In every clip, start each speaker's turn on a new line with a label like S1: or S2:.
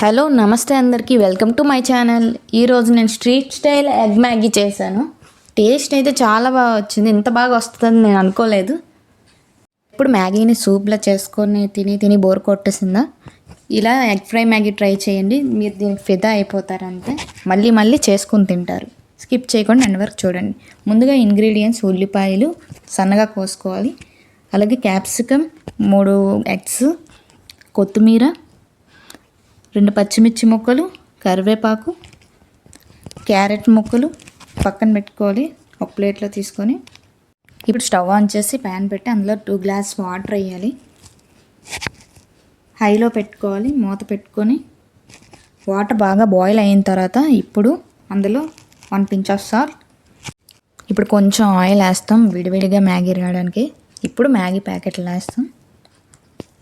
S1: Hello నమస్తే అందరికీ. Welcome to my channel. ఈరోజు నేను స్ట్రీట్ స్టైల్ ఎగ్ మ్యాగీ చేశాను. టేస్ట్ అయితే చాలా బాగా వచ్చింది. ఇంత బాగా వస్తుందని నేను అనుకోలేదు. ఇప్పుడు మ్యాగీని సూప్లో చేసుకొని తిని తిని బోర్ కొట్టేసిందా? ఇలా ఎగ్ ఫ్రై మ్యాగీ ట్రై చేయండి. మీరు దీనికి ఫిదా అయిపోతారు మళ్ళీ మళ్ళీ చేసుకొని తింటారు. స్కిప్ చేయకుండా ఎండ్ వరకు చూడండి. ముందుగా ఇంగ్రీడియంట్స్ ఉల్లిపాయలు సన్నగా కోసుకోవాలి. అలాగే క్యాప్సికమ్ మూడు ఎగ్స్ కొత్తిమీర రెండు పచ్చిమిర్చి ముక్కలు కరివేపాకు క్యారెట్ ముక్కలు పక్కన పెట్టుకోవాలి. ఒక ప్లేట్లో తీసుకొని ఇప్పుడు స్టవ్ ఆన్ చేసి ప్యాన్ పెట్టి అందులో టూ గ్లాస్ వాటర్ వేయాలి. హైలో పెట్టుకోవాలి. మూత పెట్టుకొని వాటర్ బాగా బాయిల్ అయిన తర్వాత ఇప్పుడు అందులో వన్ పించ్ ఆఫ్ సాల్ట్. ఇప్పుడు కొంచెం ఆయిల్ వేస్తాం. విడివిడిగా మ్యాగీ రావడానికి. ఇప్పుడు మ్యాగీ ప్యాకెట్లు వేస్తాం.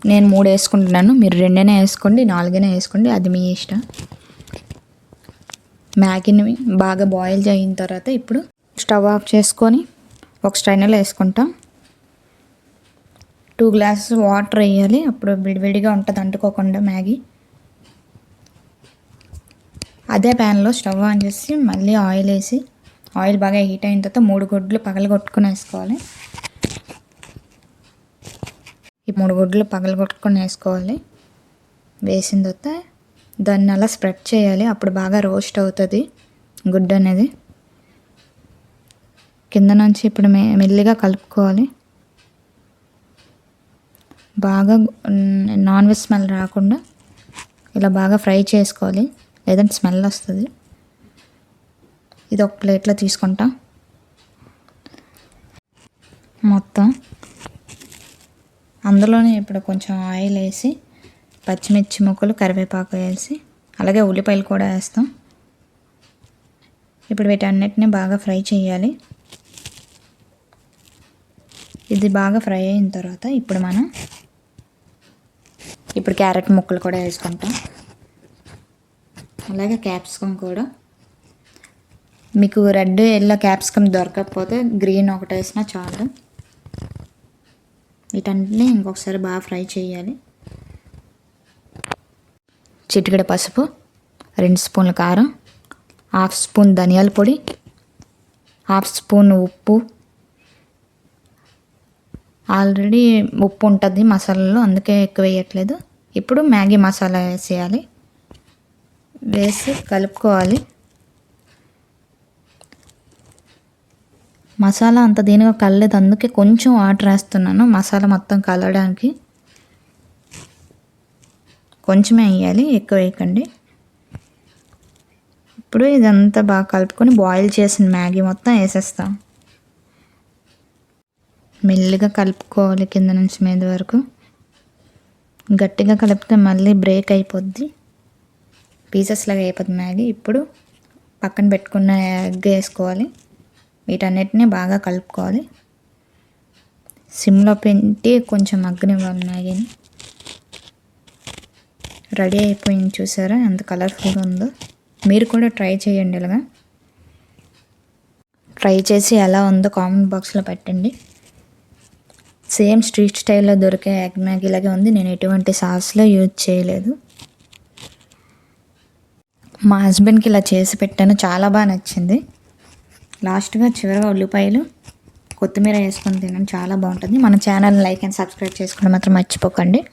S1: నేను మూడు వేసుకుంటున్నాను. మీరు రెండైనా వేసుకోండి నాలుగైనా వేసుకోండి. అది మీ ఇష్టం. మ్యాగీని బాగా బాయిల్ చేయిన తర్వాత ఇప్పుడు స్టవ్ ఆఫ్ చేసుకొని ఒక స్ట్రైనర్లో వేసుకుంటాం. టూ గ్లాసెస్ వాటర్ వేయాలి. అప్పుడు విడివిడిగా ఉంటుంది అంటుకోకుండా మ్యాగీ. అదే ప్యాన్లో స్టవ్ ఆన్ చేసి మళ్ళీ ఆయిల్ వేసి ఆయిల్ బాగా హీట్ అయిన తర్వాత మూడు గుడ్లు పగలగొట్టుకుని వేసుకోవాలి. ఈ మూడు గుడ్లు పగలగొట్టుకొని వేసుకోవాలి. వేసిన తర్వాత దాన్ని అలా స్ప్రెడ్ చేయాలి. అప్పుడు బాగా రోస్ట్ అవుతుంది గుడ్డు అనేది. కింద నుంచి ఇప్పుడు మె మెల్లిగా కలుపుకోవాలి. బాగా నాన్ వెజ్ స్మెల్ రాకుండా ఇలా బాగా ఫ్రై చేసుకోవాలి. లేదంటే స్మెల్ వస్తుంది. ఇది ఒక ప్లేట్లో తీసుకుంటా. మొత్తం అందులోనే ఇప్పుడు కొంచెం ఆయిల్ వేసి పచ్చిమిర్చి ముక్కలు కరివేపాకు వేసి అలాగే ఉల్లిపాయలు కూడా వేస్తాం. ఇప్పుడు వీటన్నిటిని బాగా ఫ్రై చేయాలి. ఇది బాగా ఫ్రై అయిన తర్వాత ఇప్పుడు మనం ఇప్పుడు క్యారెట్ ముక్కలు కూడా వేసుకుంటాం. అలాగే క్యాప్సికమ్ కూడా. మీకు రెడ్ ఎల్లో క్యాప్సికమ్ దొరకకపోతే గ్రీన్ ఒకటి వేసినా చాలు. వీటన్నిటిని ఇంకొకసారి బాగా ఫ్రై చేయాలి. చిటికెడ పసుపు రెండు స్పూన్ల కారం హాఫ్ స్పూన్ ధనియాల పొడి హాఫ్ స్పూన్ ఉప్పు. ఆల్రెడీ ఉప్పు ఉంటుంది మసాలాలో అందుకే ఎక్కువ వేయట్లేదు. ఇప్పుడు మ్యాగీ మసాలా వేసేయాలి. వేసి కలుపుకోవాలి. మసాలా అంత దీనిగా కలలేదు. అందుకే కొంచెం వాటర్ వేస్తున్నాను మసాలా మొత్తం కలవడానికి కొంచెమే వేయాలి. ఎక్కువ వేయకండి. ఇప్పుడు ఇదంతా బాగా కలుపుకొని బాయిల్ చేసిన మ్యాగీ మొత్తం వేసేస్తాం. మెల్లిగా కలుపుకోవాలి కింద నుంచి మీద వరకు. గట్టిగా కలిపితే మళ్ళీ బ్రేక్ అయిపోద్ది. పీసెస్ లాగా అయిపోద్ది మ్యాగీ. ఇప్పుడు పక్కన పెట్టుకున్న ఎగ్ వేసుకోవాలి. వీటన్నిటిని బాగా కలుపుకోవాలి. సిమ్లో పెట్టి కొంచెం మగ్గనివ్వాలి మ్యాగీని రెడీ అయిపోయింది చూసారా? ఎంత కలర్ఫుల్గా ఉందో. మీరు కూడా ట్రై చేయండి ఇలాగా. ట్రై చేసి ఎలా ఉందో కామెంట్ బాక్స్లో పెట్టండి. సేమ్ స్ట్రీట్ స్టైల్లో దొరికే ఎగ్ మ్యాగీ లాగే ఉంది. నేను ఎటువంటి సాస్లో యూజ్ చేయలేదు. మా హస్బెండ్కి ఇలా చేసి పెట్టాను. చాలా బాగా నచ్చింది. లాస్ట్గా చివరిగా ఉల్లిపాయలు కొత్తిమీర వేసుకొని తినడం చాలా బాగుంటుంది. మన ఛానల్ లైక్ అండ్ సబ్స్క్రైబ్ చేసుకోవడం మాత్రం మర్చిపోకండి.